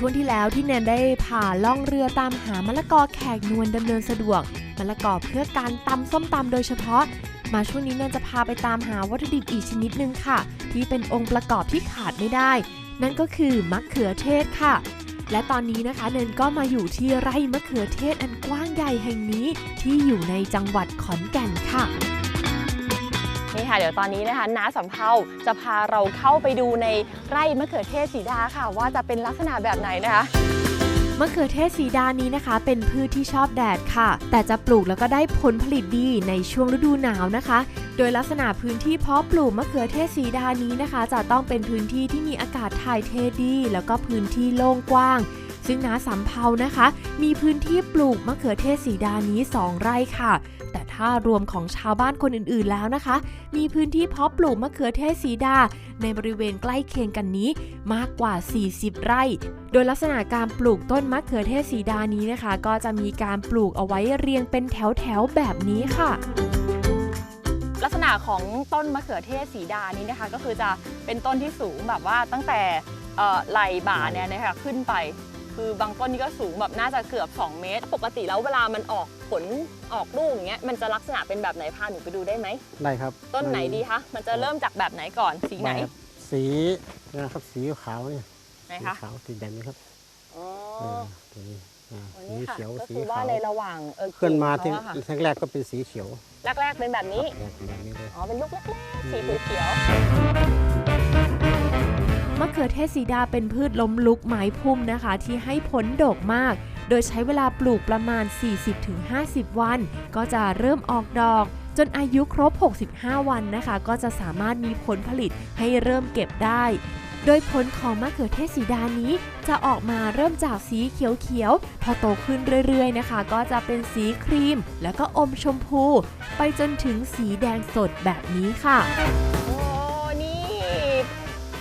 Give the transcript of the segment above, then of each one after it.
ช่วงที่แล้วที่แนนได้พาล่องเรือตามหามะละกอแขกนวลดำเนินสะดวกมะละกอเพื่อการตำส้มตำโดยเฉพาะ มาช่วงนี้แนนจะพาไปตามหาวัตถุดิบอีกชนิดหนึ่งค่ะ ที่เป็นองค์ประกอบที่ขาดไม่ได้ นั่นก็คือมะเขือเทศค่ะ และตอนนี้นะคะเนนก็มาอยู่ที่ไร่มะเขือเทศอันกว้างใหญ่แห่งนี้ที่อยู่ในจังหวัดขอนแก่นค่ะ นี่ค่ะเดี๋ยวตอนนี้นะคะน้าสำเภาจะพาเราเข้าไปดูในไร่มะเขือเทศสีดาค่ะ ว่าจะเป็นลักษณะแบบไหนนะคะมะเขือเทศสีดานี้นะคะ เป็นพืชที่ชอบแดดค่ะ แต่จะปลูกแล้วก็ได้ผลผลิตดีในช่วงฤดูหนาวนะคะ โดยลักษณะพื้นที่เพาะปลูกมะเขือเทศสีดานี้นะคะ จะต้องเป็นพื้นที่ที่มีอากาศถ่ายเทดี แล้วก็พื้นที่โล่งกว้าง ซึ่งนาสำเภานะคะ มีพื้นที่ปลูกมะเขือเทศสีดานี้ 2 ไร่ค่ะ ถ้ารวมของชาวบ้านคนอื่นๆแล้วนะคะ มีพื้นที่เพาะปลูกมะเขือเทศสีดา ในบริเวณใกล้เคียงกันนี้มากกว่า 40 ไร่ โดยลักษณะการปลูกต้นมะเขือเทศสีดานี้นะคะ ก็จะมีการปลูกเอาไว้เรียงเป็นแถวๆแบบนี้ค่ะลักษณะของต้นมะเขือเทศสีดานี้นะคะ ก็คือจะเป็นต้นที่สูงแบบว่าตั้งแต่ไหล่บ่าเนี่ยนะคะขึ้นไป คือบางต้นนี่ก็สูงแบบน่าจะเกือบ 2 เมตร ปกติแล้วเวลามันออกผลออกลูกอย่างเงี้ยมันจะลักษณะเป็นแบบไหนพาหนูไปดูได้ไหมได้ครับต้นไหนดีคะมันจะเริ่มจากแบบไหนก่อนสีไหนแบบสีนะครับสีขาวเนี่ยไหนสีคะขาวสีแดงนะครับอ๋อเออตัวนี้อ่าอันสีนี้ค่ะเขียวก็สีคือว่าขาวในระหว่างเออขึ้นมาที่กิ่งเขาอะค่ะแรกๆก็เป็นสีเขียวแรกๆเป็นแบบนี้แบบนี้เลย อ๋อ เป็นลูกเล็กๆสีเขียว มะเขือเทศสีดาเป็นพืชล้มลุกไม้พุ่มนะคะ ที่ให้ผลดกมาก โดยใช้เวลาปลูกประมาณ 40-50 วัน ก็จะเริ่มออกดอก จนอายุครบ 65 วันนะคะ ก็จะสามารถมีผลผลิตให้เริ่มเก็บได้ โดยผลของมะเขือเทศสีดานี้ จะออกมาเริ่มจากสีเขียวๆ พอโตขึ้นเรื่อยๆนะคะ ก็จะเป็นสีครีม แล้วก็อมชมพู ไปจนถึงสีแดงสดแบบนี้ค่ะ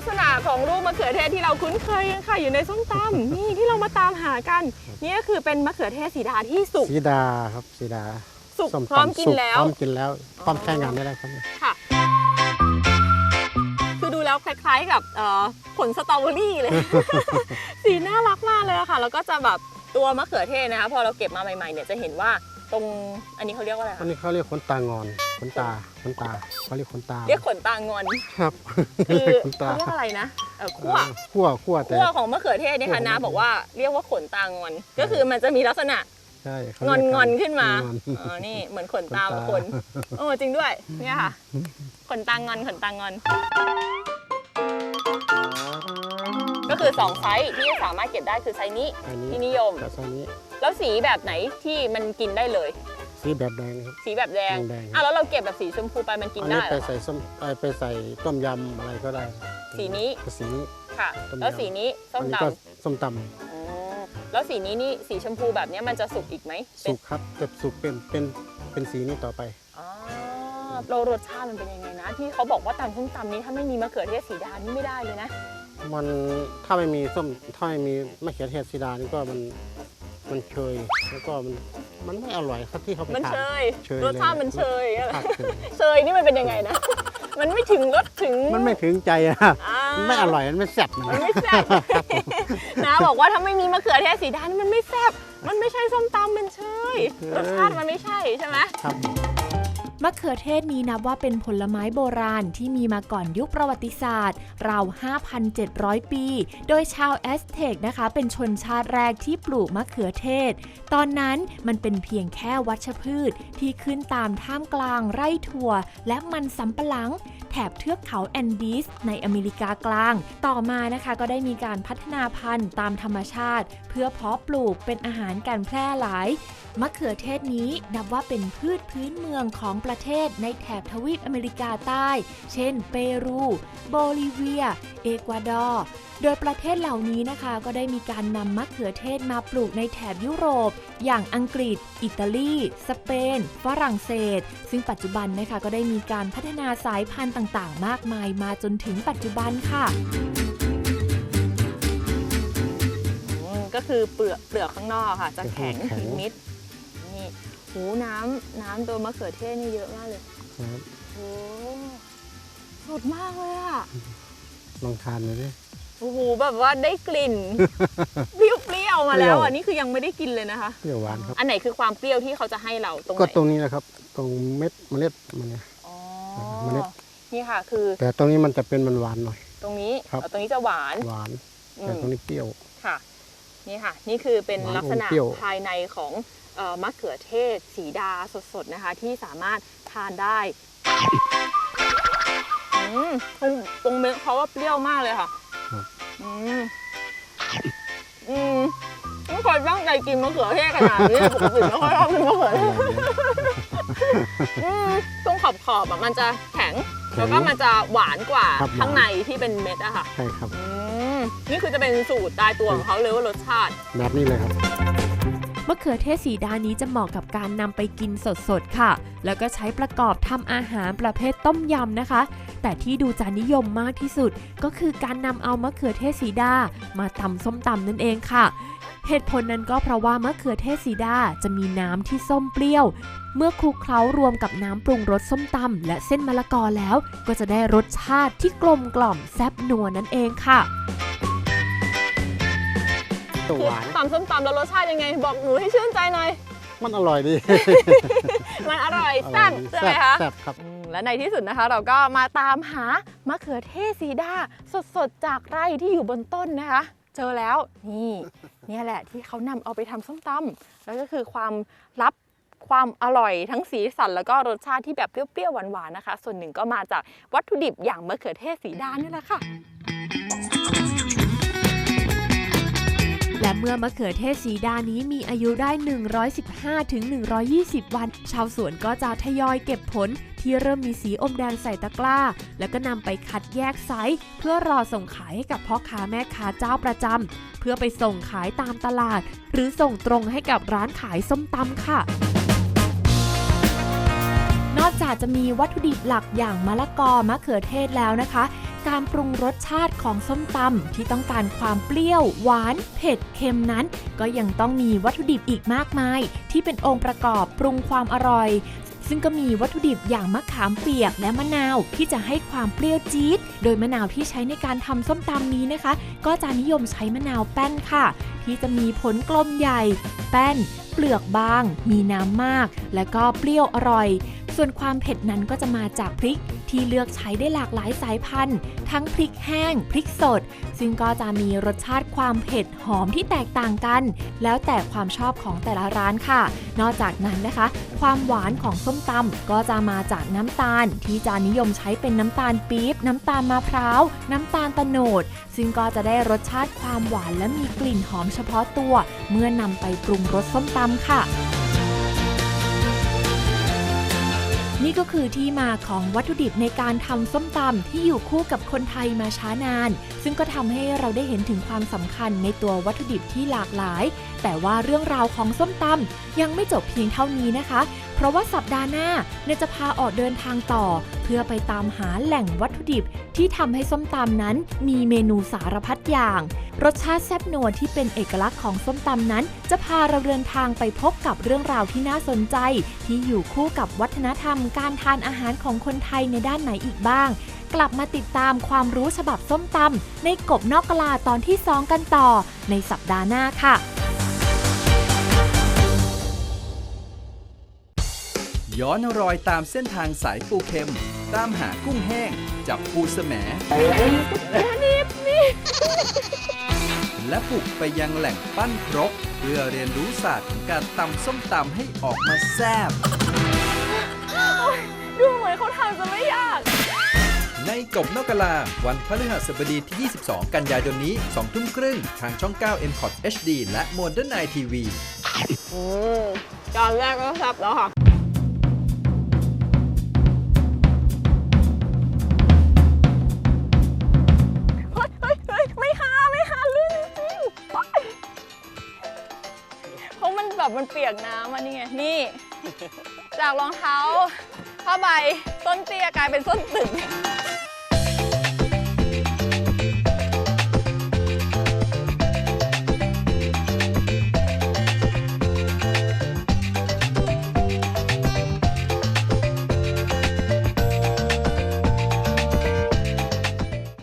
ลักษณะของลูกมะเขือเทศที่เราคุ้นเคยกันค่ะอยู่ในส้มตำนี่ที่เรามาตามหากันนี่ก็คือเป็นมะเขือเทศสีดาที่สุกสีดาครับสีดาสุกส้มพร้อมตำกินสุแล้วพร้อมกินแล้วพร้อมใช้งานได้แล้วครับค่ะ คือดูแล้วคล้ายๆกับเอ่อผลสตรอเบอรี่เลย สีน่ารักมากเลยอะค่ะ แล้วก็จะแบบตัวมะเขือเทศนะคะ พอเราเก็บมาใหม่ๆเนี่ยจะเห็นว่า ตรงอันนี้เขาเรียกว่าอะไรอัคะนนี้เขาเรียกขนตางอนขนตาขนตาเขาเรียกขนตาเรียกขนตางอนครับคือเรียกขนตาเขาเรียกอะไรนะเออคั่วขั้วขั้วแต่ ขั้วของมะเขือเทศเนี่ยค่ะคั่วน้าบอกว่าเรียกว่าขนตางอน ก็คือมันจะมีลักษณะใช่เขางเรีอยนกงอนๆขึ้นมางอน อ๋อนี่เหมือนขนตาขนตาบางคน โอ้จริงด้วย เนี่ยค่ะ ขนตางอนขนตางอนก็ คือสองไซส์ที่สามารถเก็บได้คือไซส์นี้อันนี้ที่นิยม กับอันนี้แล้วสีแบบไหนที่มันกินได้เลย สีแบบแดงครับ สีแบบแดงแดงๆ อะแล้วเราเก็บแบบสีชมพูไปมันกินอันได้นี้เหรไปอใส่ส้มเอ้ยไปใส่ต้มยำอะไรก็ได้สีนี้ สีนี้ ค่ะ ต้มยำ แล้วสีนี้ส้มอันนี้ตำก็ส้มตอ๋อแล้วสีนี้นี่สีชมพูแบบเนี้ยมันจะสุกอีกไหมำสุกครับจะสุกเป็นเป็นเป็นสีนี้ต่อไป อ๋อเรารสชาติมันเป็นยังไงนะ ที่เขาบอกว่าตำส้มตำนี้ถ้าไม่มีมะเขือเทศสีดานี่ไม่ได้เลยนะ มันถ้าไม่มีส้มถ้าไม่มีมะเขือเทศสีดานี่ก็มันมันเชยแล้วก็มันมันไม่อร่อยครับที่เขาไปมันทานเชยเชยรสชาติเลยมันเชยอะครับเชยเชยนี่มันเป็นยังไงนะ มันไม่ถึงรสถึง มันไม่ถึงใจอะอ่ามันไม่อร่อยมันไม่แซ่บมันไม่แซ่บนะบอกว่าถ้าไม่มีมะเขือเทศสีดานี่มันไม่แซ่บมันไม่ใช่ส้มตำมันเชยรสชาติมันไม่ใช่ใช่ไหมครับ มะเขือเทศนี้นับว่าเป็นผลไม้โบราณที่มีมาก่อนยุคประวัติศาสตร์ ราว 5,700 ปี โดยชาวแอสเท็กนะคะ เป็นชนชาติแรกที่ปลูกมะเขือเทศ ตอนนั้นมันเป็นเพียงแค่วัชพืชที่ขึ้นตามท่ามกลางไร่ถั่ว และมันสำปะหลัง แถบเทือกเขาแอนดีสในอเมริกากลาง ต่อมานะคะก็ได้มีการพัฒนาพันธุ์ตามธรรมชาติ เพื่อเพาะปลูกเป็นอาหารการแพร่หลายมะเขือเทศนี้นับว่าเป็นพืชพื้นเมืองของประเทศในแถบทวีปอเมริกาใต้ เช่น เปรู โบลิเวีย เอกวาดอร์ โดยประเทศเหล่านี้นะคะ ก็ได้มีการนำมะเขือเทศมาปลูกในแถบยุโรป อย่างอังกฤษ อิตาลี สเปน ฝรั่งเศส ซึ่งปัจจุบันนะคะก็ได้มีการพัฒนาสายพันธุ์ต่างๆ มากมายมาจนถึงปัจจุบันค่ะอืมก็คือเปลือกเปลือกข้างนอกค่ะ จะแข็งแข็งนิดๆ นี่หูน้ำน้ำตัวมะเขือเทศนี่เยอะมากเลยครับโอ้สดมากเลยอะลองทานเลยดิโอ้โหแบบว่าได้กลิ่นเปรี้ยวๆมาแล้วอะนี่คือยังไม่ได้กินเลยนะคะเปรี้ยวหวานครับอันไหนคือความเปรี้ยวที่เขาจะให้เราตรงไหก็นตรงนี้นะครับ ตรงเม็ดเมล็ดมันเนี่ยอ๋อเมล็ดนี่ค่ะคือ แต่ตรงนี้มันจะเป็นมันหวานหน่อย ตรงนี้ครับตรงนี้จะหวานหวานอืแต่มตรงนี้เปรี้ยวค่ะ นี่ค่ะ นี่คือเป็นหวานลักษณะอมเปรี้ยวภายในของเอ่อมะเขือเทศ สีดาสดๆนะคะ ที่สามารถทานได้อืมตรงตรงเม็ดเขาว่าเปรี้ยวมากเลยค่ะครับอืมอืมไม่เคยตั้งใจกินมะเขือเทศขนาดนี้ปกติไม่ค่อยชอบกินมะเขืออเทร่อยศเลยอืมตรงขอบขอบๆอะมันจะแข็งแข็ง แล้วก็มันจะหวานกว่าครับข้างในที่เป็นเม็ดอะค่ะ ใช่ครับอืม นี่คือจะเป็นสูตรตายตัวของเขาเลยว่ารสชาติ แบบนี้เลยครับมะเขือเทศสีดานี้จะเหมาะกับการนำไปกินสดๆค่ะ แล้วก็ใช้ประกอบทำอาหารประเภทต้มยำนะคะ แต่ที่ดูจะนิยมมากที่สุด ก็คือการนำเอามะเขือเทศสีดามาตำส้มตำนั่นเองค่ะ เหตุผลนั้นก็เพราะว่ามะเขือเทศสีดาจะมีน้ำที่ส้มเปรี้ยว เมื่อคลุกเคล้ารวมกับน้ำปรุงรสส้มตำและเส้นมะละกอแล้ว ก็จะได้รสชาติที่กลมกล่อมแซ่บนัวนั่นเองค่ะ เปรี้ยวคือหวานตำส้มตำแล้วรสชาติยังไง บอกหนูให้ชื่นใจหน่อย มันอร่อยดี มันอร่อยอร่แซ่อยบดีใช่ไหมคะแซ่บครับอืมและในที่สุดนะคะ เราก็มาตามหามะเขือเทศสีดาสดๆ จากไร่ที่อยู่บนต้นนะคะ เจอแล้วนี่เนี่ยแหละที่เขานำเอาไปทำส้มตำแล้วก็คือความลับความอร่อยทั้งสีสันแล้วก็รสชาติที่แบบเปรี้ยวๆหวานๆนะคะ ส่วนหนึ่งก็มาจากวัตถุดิบอย่างมะเขือเทศสีดานี่แหละค่ะ และเมื่อมะเขือเทศสีดานี้มีอายุได้ 115ถึง120 วัน ชาวสวนก็จะทยอยเก็บผลที่เริ่มมีสีอมแดงใส่ตะกร้า แล้วก็นำไปคัดแยกไซส์เพื่อรอส่งขายให้กับพ่อค้าแม่ค้าเจ้าประจำเพื่อไปส่งขายตามตลาด หรือส่งตรงให้กับร้านขายส้มตำค่ะนอกจากจะมีวัตถุดิบหลักอย่างมะละกอมะเขือเทศแล้วนะคะ การปรุงรสชาติของส้มตำที่ต้องการความเปรี้ยว หวาน เผ็ด เค็มนั้น ก็ยังต้องมีวัตถุดิบอีกมากมาย ที่เป็นองค์ประกอบปรุงความอร่อย ซึ่งก็มีวัตถุดิบอย่างมะขามเปียกและมะนาวที่จะให้ความเปรี้ยวจี๊ด โดยมะนาวที่ใช้ในการทำส้มตำนี้นะคะ ก็จะนิยมใช้มะนาวแป้นค่ะ ที่จะมีผลกลมใหญ่ แป้น เปลือกบาง มีน้ำมาก และก็เปรี้ยวอร่อย ส่วนความเผ็ดนั้นก็จะมาจากพริก ที่เลือกใช้ได้หลากหลายสายพันธุ์ ทั้งพริกแห้ง พริกสด ซึ่งก็จะมีรสชาติความเผ็ดหอมที่แตกต่างกัน แล้วแต่ความชอบของแต่ละร้านค่ะ นอกจากนั้นนะคะ ความหวานของส้มตำก็จะมาจากน้ำตาล ที่จะนิยมใช้เป็นน้ำตาลปี๊บ น้ำตาลมะพร้าว น้ำตาลตะโนด ซึ่งก็จะได้รสชาติความหวานและมีกลิ่นหอมเฉพาะตัว เมื่อนำไปปรุงรสส้มตำค่ะ นี่ก็คือที่มาของวัตถุดิบในการทำส้มตำที่อยู่คู่กับคนไทยมาช้านาน ซึ่งก็ทำให้เราได้เห็นถึงความสำคัญในตัววัตถุดิบที่หลากหลายแต่ว่าเรื่องราวของส้มตำยังไม่จบเพียงเท่านี้นะคะ เพราะว่าสัปดาห์หน้าเนยจะพาออกเดินทางต่อ เพื่อไปตามหาแหล่งวัตถุดิบที่ทำให้ส้มตำนั้นมีเมนูสารพัดอย่าง รสชาติแซ่บนัวที่เป็นเอกลักษณ์ของส้มตำนั้น จะพาเราเดินทางไปพบกับเรื่องราวที่น่าสนใจ ที่อยู่คู่กับวัฒนธรรม การทานอาหารของคนไทยในด้านไหนอีกบ้างกลับมาติดตามความรู้ฉบับส้มตำในกบนอกกลาตอนที่ 2 กันต่อในสัปดาห์หน้าค่ะ ย้อนรอยตามเส้นทางสายปูเค็ม ตามหากุ้งแห้ง จับปูแสมและบุกไปยังแหล่งปั้นครก เพื่อเรียนรู้ศาสตร์ของการตำส้มตำให้ออกมาแซ่บดูเหมือนเขาทำจะไม่ยาก ในกบนอกกะลา วันพฤหัสบดีที่ 22 กันยายนนี้ 2 ทุ่มครึ่ง ทางช่อง 9 m c o t HD และ Modern Night TV อืมจานแรกก็แซ่บแล้วค่ะ แบบมันเปียกน้ำอะนี่ไงนี่ จากรองเท้าผ้าใบส้นเตี้ยกลายเป็นส้นตึง